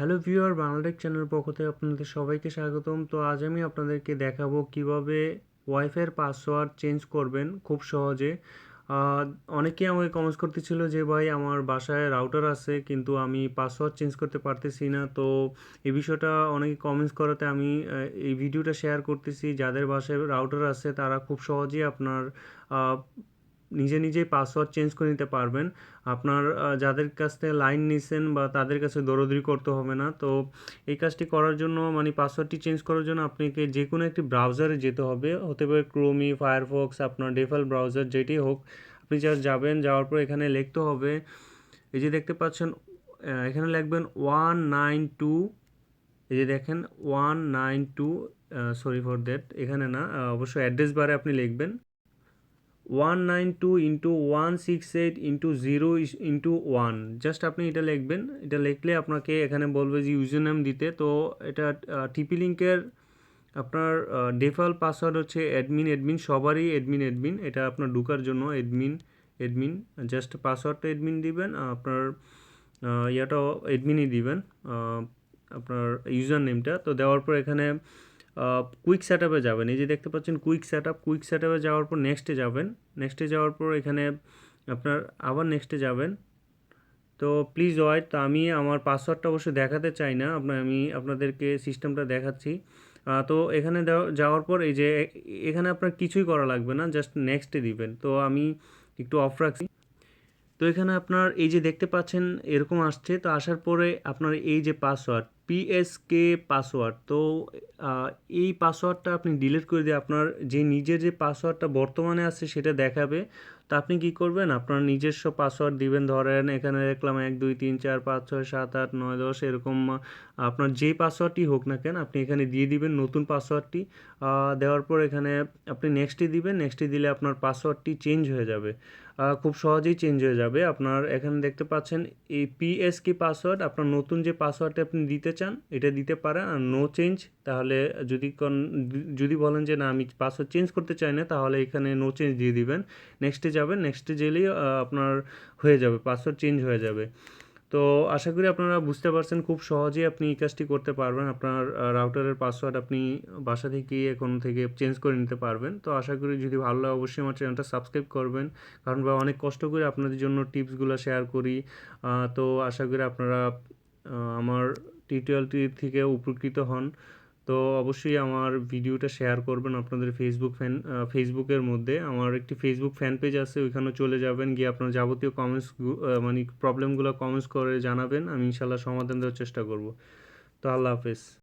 Hello viewer Bangla Tech channel পক্ষ থেকে আপনাদের সবাইকে স্বাগতম। তো আজ আমি আপনাদেরকে দেখাবো কীভাবে ওয়াইফাইয়ের পাসওয়ার্ড চেঞ্জ করবেন খুব সহজে। অনেকেই আমাকে কমেন্টস করতেছিল যে, ভাই, আমার বাসায় রাউটার আছে, কিন্তু আমি পাসওয়ার্ড চেঞ্জ করতে পারতেছি না। তো এই বিষয়টা অনেকে কমেন্টস করাতে আমি এই ভিডিওটা শেয়ার করতেছি। যাদের বাসায় রাউটার আছে, তারা খুব সহজেই আপনার নিজে নিজেই পাসওয়ার্ড চেঞ্জ করে নিতে পারবেন। আপনার যাদের কাছ থেকে লাইন নিছেন বা তাদের কাছে দৌড়দৌড়ি করতে হবে না। তো এই কাজটি করার জন্য মানে পাসওয়ার্ডটি চেঞ্জ করার জন্য আপনাকে যে কোনো একটি ব্রাউজারে যেতে হবে। হতে পারে ক্রোমি ফায়ারফক্স আপনার ডেফল ব্রাউজার যেটি হোক। আপনি জাস্ট যাবেন যাওয়ার পর এখানে লিখতে হবে এই যে দেখতে পাচ্ছেন এখানে লিখবেন ওয়ান নাইন টু এই যে দেখেন one nine two sorry for that এখানে না আহ, অবশ্যই অ্যাড্রেস বারে আপনি লিখবেন। One nine two into one six eight into zero into one just আপনি এটা লিখবেন, এটা লিখলে আপনাকে এখানে বলবে যে ইউজার নেম দিতে। তো এটা টিপি লিঙ্কের আপনার ডিফল্ট পাসওয়ার্ড হচ্ছে অ্যাডমিন অ্যাডমিন সবারই অ্যাডমিন অ্যাডমিন এটা আপনার ঢুকার জন্য অ্যাডমিন অ্যাডমিন জাস্ট পাসওয়ার্ডটা অ্যাডমিন দিবেন আপনার ইয়াটাও অ্যাডমিনই দিবেন আপনার ইউজার নেমটা তো দেওয়ার পর এখানে কুইক সেট আপে যাবেন। এই যে দেখতে পাচ্ছেন quick set up quick set আপে যাওয়ার পর নেক্সটে যাবেন। নেক্সটে যাওয়ার পর এখানে আপনার আবার নেক্সটে যাবেন। তো প্লিজ ওয়াইট তো আমি আমার পাসওয়ার্ডটা অবশ্যই দেখাতে চাই না। আপনার, আমি আপনাদেরকে সিস্টেমটা দেখাচ্ছি। তো এখানে যাওয়ার পর এই যে এখানে আপনার কিছুই করা লাগবে না জাস্ট নেক্সটে দিবেন। তো আমি একটু অফ রাখছি। তো এখানে আপনার এই যে দেখতে পাচ্ছেন এরকম আসছে। তো আসার পরে আপনার এই যে পাসওয়ার্ড পিএসকে পাসওয়ার্ড তো এই পাসওয়ার্ডটা আপনি ডিলিট করে দিয়ে আপনার যে নিজের যে পাসওয়ার্ডটা বর্তমানে আছে সেটা দেখাবে। তো আপনি কি করবেন? আপনার নিজস্ব পাসওয়ার্ড দিবেন। ধরেন এখানে দেখলাম এক, দুই, তিন, চার, পাঁচ, ছয়, সাত, আট, নয়, দশ, এরকম আপনার যেই পাসওয়ার্ডটি হোক না কেন, আপনি এখানে দিয়ে দিবেন নতুন পাসওয়ার্ডটি দেওয়ার পর এখানে আপনি নেক্সটে দিবেন। নেক্সটে দিলে আপনার পাসওয়ার্ডটি চেঞ্জ হয়ে যাবে। খুব সহজেই চেঞ্জ হয়ে যাবে। আপনার এখানে দেখতে পাচ্ছেন, এই পিএসকি পাসওয়ার্ড আপনার নতুন যে পাসওয়ার্ডটা আপনি দিতে চান, এটা দিতে পারেন আর নো চেঞ্জ তাহলে যদি যদি বলেন যে না, আমি পাসওয়ার্ড চেঞ্জ করতে চাই না, তাহলে এখানে নো চেঞ্জ দিয়ে দিবেন। নেক্সটে যাবেন নেক্সটে গেলেই আপনার হয়ে যাবে পাসওয়ার্ড চেঞ্জ হয়ে যাবে। তো আশা করি আপনারা বুঝতে পারছেন, খুব সহজেই আপনি এই কাজটি করতে পারবেন। আপনার রাউটারের পাসওয়ার্ড আপনি বাসা থেকে এখন থেকে চেঞ্জ করে নিতে পারবেন। তো আশা করি যদি ভালো লাগে, অবশ্যই আমার চ্যানেলটা সাবস্ক্রাইব করবেন। কারণ বা অনেক কষ্ট করে আপনাদের জন্য টিপসগুলো শেয়ার করি। তো আশা করি আপনারা আমার টিউটোরিয়ালটি থেকে উপকৃত হন। তো অবশ্যই আমার ভিডিওটা শেয়ার করবেন আপনাদের ফেসবুক ফ্যান ফেসবুকের মধ্যে। আমার একটি ফেসবুক ফ্যান পেজ আছে ওইখানে চলে যাবেন, গিয়ে আপনার যাবতীয় কমেন্টস মানে প্রবলেমগুলো কমেন্টস করে জানাবেন, আমি ইনশাল্লাহ সমাধান দেওয়ার চেষ্টা করব। তো আল্লাহ হাফেজ।